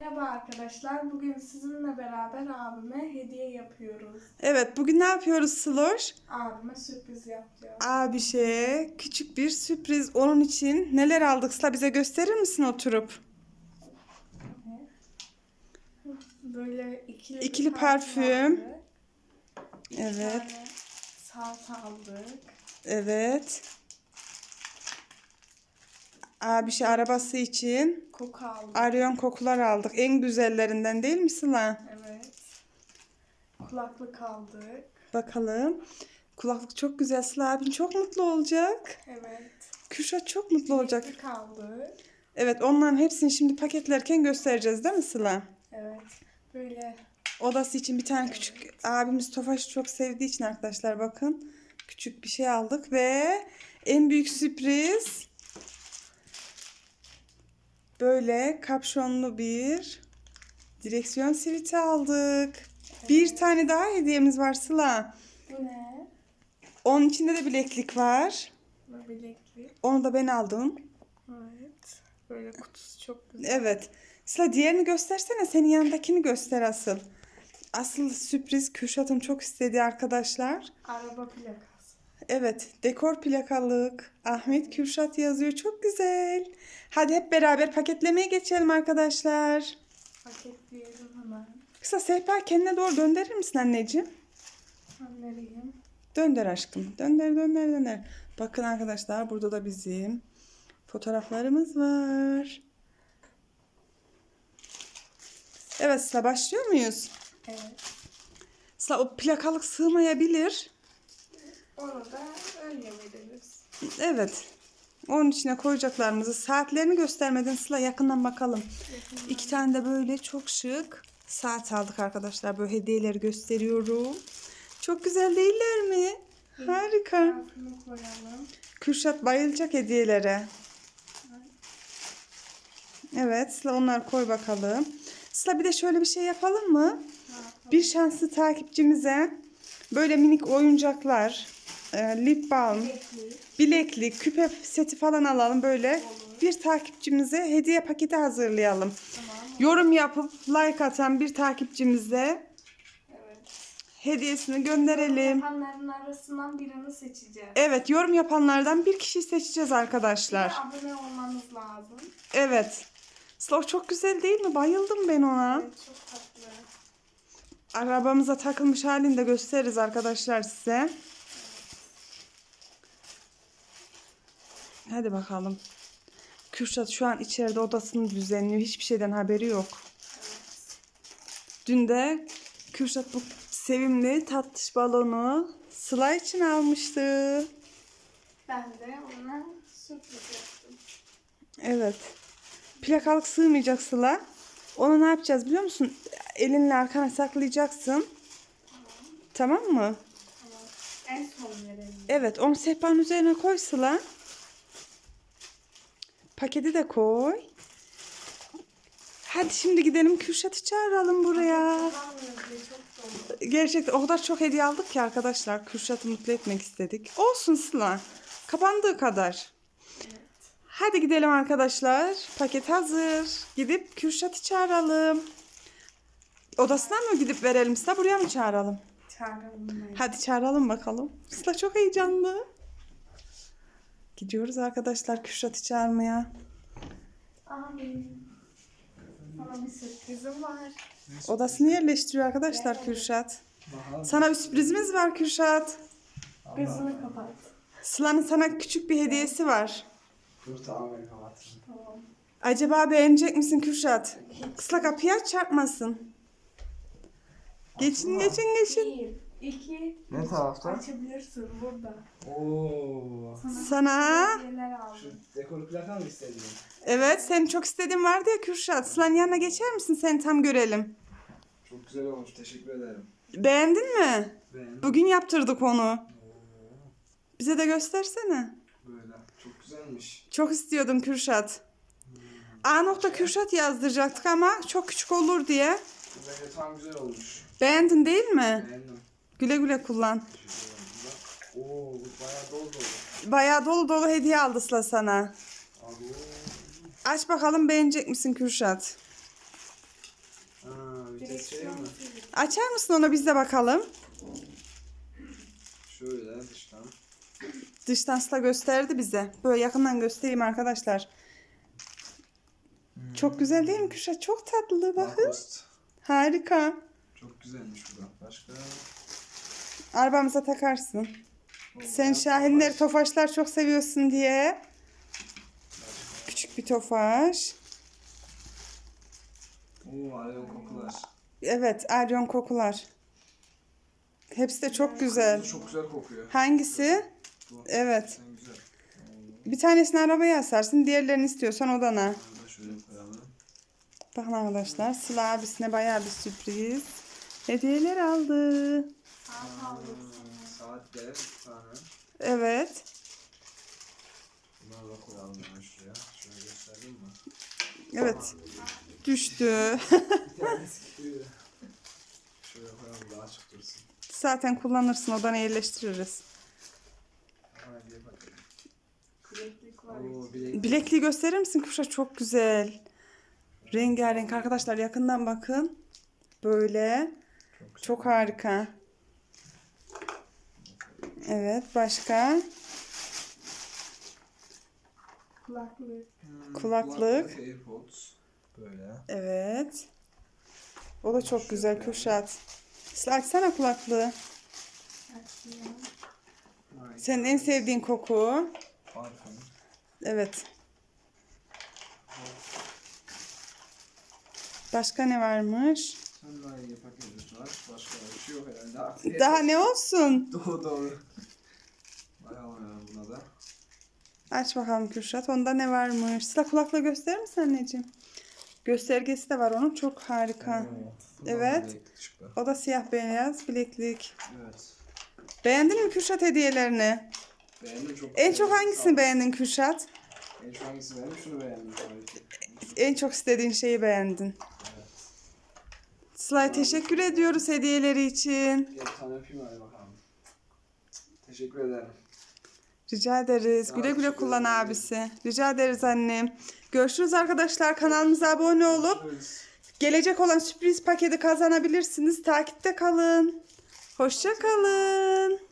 Merhaba arkadaşlar. Bugün sizinle beraber abime hediye yapıyoruz. Evet bugün ne yapıyoruz Sloş? Abime sürpriz yapacağız. Abişe küçük bir sürpriz. Onun için neler aldık Sıla bize gösterir misin oturup? Böyle ikili, İkili parfüm aldık. Evet. salça aldık. Evet. Abişe arabası için Koku aldık. Aryon kokular aldık. En güzellerinden değil mi Sıla? Evet. Kulaklık aldık. Bakalım. Kulaklık çok güzel. Sıla abin çok mutlu olacak. Evet. Kürşat çok mutlu olacak. Bileklik aldık. Evet onların hepsini şimdi paketlerken göstereceğiz değil mi Sıla? Evet. Böyle Odası için bir tane küçük abimiz Tofaş'ı çok sevdiği için arkadaşlar bakın. Küçük bir şey aldık ve en büyük sürpriz böyle kapşonlu bir direksiyon siviti aldık. Bir tane daha hediyemiz var Sıla. bu ne? Onun içinde de bileklik var. Bileklik. Onu da ben aldım. Evet. Böyle kutusu çok güzel. Evet. Sıla diğerini göstersene. Senin yanındakini göster asıl. Asıl sürpriz Kürşat'ın çok istediği arkadaşlar. Araba plakası. Evet, dekor plakalık. Ahmet Kürşat yazıyor. Çok güzel. Hadi hep beraber paketlemeye geçelim arkadaşlar. Paketleyelim hemen. Kısa sehpa kendine doğru döndürür misin anneciğim? Ben vereyim. Dönder aşkım. Dönder, dönder, dönder. Bakın arkadaşlar burada da bizim fotoğraflarımız var. Evet Sıla başlıyor muyuz? Evet. Sıla o plakalık sığmayabilir. Onu da öyle veririz. Evet. Onun içine koyacaklarımızı saatlerini göstermeden Sıla yakından bakalım. İki tane de böyle çok şık saat aldık arkadaşlar. Böyle hediyeleri gösteriyorum. Çok güzel değiller mi? Harika. Parfümü koyalım. Kürşat bayılacak hediyelere. Evet Sıla onları koy bakalım. Sıla bir de şöyle bir şey yapalım mı? Yapalım? Bir şanslı takipçimize böyle minik oyuncaklar, e, lip balm, Bileklik. küpe seti falan alalım böyle. Bir takipçimize hediye paketi hazırlayalım. Tamam. Yorum yapıp like atan bir takipçimize Evet. hediyesini gönderelim. Yapanların arasından birini seçeceğiz. Evet yorum yapanlardan bir kişiyi seçeceğiz Bir arkadaşlar. de abone olmanız lazım. Evet. Sıla çok güzel değil mi? Bayıldım ben ona. Evet, çok tatlı. Arabamıza takılmış halini de gösteririz arkadaşlar size. Hadi bakalım. Kürşat şu an içeride odasını düzenliyor. Hiçbir şeyden haberi yok. Dün de Kürşat bu sevimli tatlış balonu Sıla için almıştı. Ben de ona sürpriz yaptım. Evet. Plakalık sığmayacak Sıla. Onu ne yapacağız biliyor musun? Elinle arkana saklayacaksın. Tamam mı? Tamam. En son verelim. Evet, onu sehpanın üzerine koy Sıla. Paketi de koy. Hadi şimdi gidelim Kürşat'ı çağıralım buraya. Gerçekten o kadar çok hediye aldık ki arkadaşlar. Kürşat'ı mutlu etmek istedik. Olsun Sıla. Kapandığı kadar. Evet. Hadi gidelim arkadaşlar. Paket hazır. Gidip Kürşat'ı çağıralım. Odasına mı gidip verelim Sıla? Buraya mı çağıralım? Çağıralım. Hadi çağıralım bakalım. Sıla çok heyecanlı. Gidiyoruz arkadaşlar Kürşat'ı çağırmaya. Abi. Sana bir sürprizim var. Odasını yerleştiriyor arkadaşlar Kürşat. Sana bir sürprizimiz var Kürşat. Gözünü kapat. Sıla'nın sana küçük bir hediyesi var. Dur tamam ben kapatırım. Tamam. Acaba beğenecek misin Kürşat? Sıla kapıyı aç çarpmasın. Geçin geçin geçin. İki, Ne tarafta? açabilirsin burada. Oo. Sana Hediyeler Şu aldım. dekor plaka mı istedin? evet senin çok istediğin vardı ya Kürşat. Sıla'nın yanına geçer misin seni tam görelim. Çok güzel olmuş. Teşekkür ederim. Beğendin mi? Beğendim. Bugün yaptırdık onu. Oo. Bize de göstersene. Böyle. Çok güzelmiş. Çok istiyordum Kürşat. A nokta Kürşat yazdıracaktık ama çok küçük olur diye. Bence tam güzel olmuş. Beğendin değil mi? Beğendim. Güle güle kullan. Oo bayağı dolu dolu. Bayağı dolu dolu hediye aldı Sıla sana. Abi. Aç bakalım beğenecek misin Kürşat? Mi? Açar mısın onu biz de bakalım. Şöyle dıştan. Dıştan Sıla gösterdi bize. Böyle yakından göstereyim arkadaşlar. Çok güzel değil mi Kürşat? Çok tatlı bakın. Lacoste. Harika. Çok güzelmiş bu da. Başka? Arabamıza takarsın. Sen Şahinleri, tofaş. tofaşlar çok seviyorsun diye. Küçük bir tofaş. Oo alev kokular. Evet, Aryon kokular. Hepsi de çok güzel. Çok güzel kokuyor. Hangisi? Bu. Evet. Güzel. Bir tanesini arabaya asarsın, diğerlerini istiyorsan odana. Bakın arkadaşlar, Sıla abisine bayağı bir sürpriz. Hediyeler aldı. Saat Saatler bir tane. Evet. Bunları da koyalım hemen. Şöyle göstereyim mi? Evet. Düştü. Bir tanesi. Şöyle koyalım daha açık dursun. Zaten kullanırsın, odana yerleştiririz. Hadi bakalım. Bileklik. Oo bilek. Bilekliği gösterir misin Kuşa? Çok güzel. Rengarenk arkadaşlar yakından bakın. Böyle. Çok. Çok harika. Evet başka? Kulaklık. Hmm, Kulaklık. AirPods. Böyle. Evet. O da çok güzel Kuşat. Sıla açsana kulaklığı. Açıyorum. Senin en sevdiğin koku. Parfüm. Evet. Başka ne varmış? Sandalye paketi var. Başka bir şey yok herhalde. Daha ne olsun? Doğru doğru. Bakalım hemen buna da. Aç bakalım Kürşat. Onda ne varmış? Sıla kulaklığı gösterir misin anneciğim? Göstergesi de var onun. Çok harika. Oo, bundan Evet. da çıktı. O da siyah beyaz bileklik. Evet. Beğendin mi Kürşat hediyelerini? Beğendim çok. En çok hangisini beğendin Kürşat? En çok hangisini beğendim? Şunu beğendim tabii ki. En çok istediğin şeyi beğendin. Sıla'ya teşekkür ediyoruz hediyeleri için. Gel bir tane öpeyim hadi bakalım. Teşekkür ederim. Rica ederiz. Güle güle kullan abisi. Rica ederiz annem. Görüşürüz arkadaşlar. Kanalımıza abone olup gelecek olan sürpriz paketi kazanabilirsiniz. Takipte kalın. Hoşça kalın.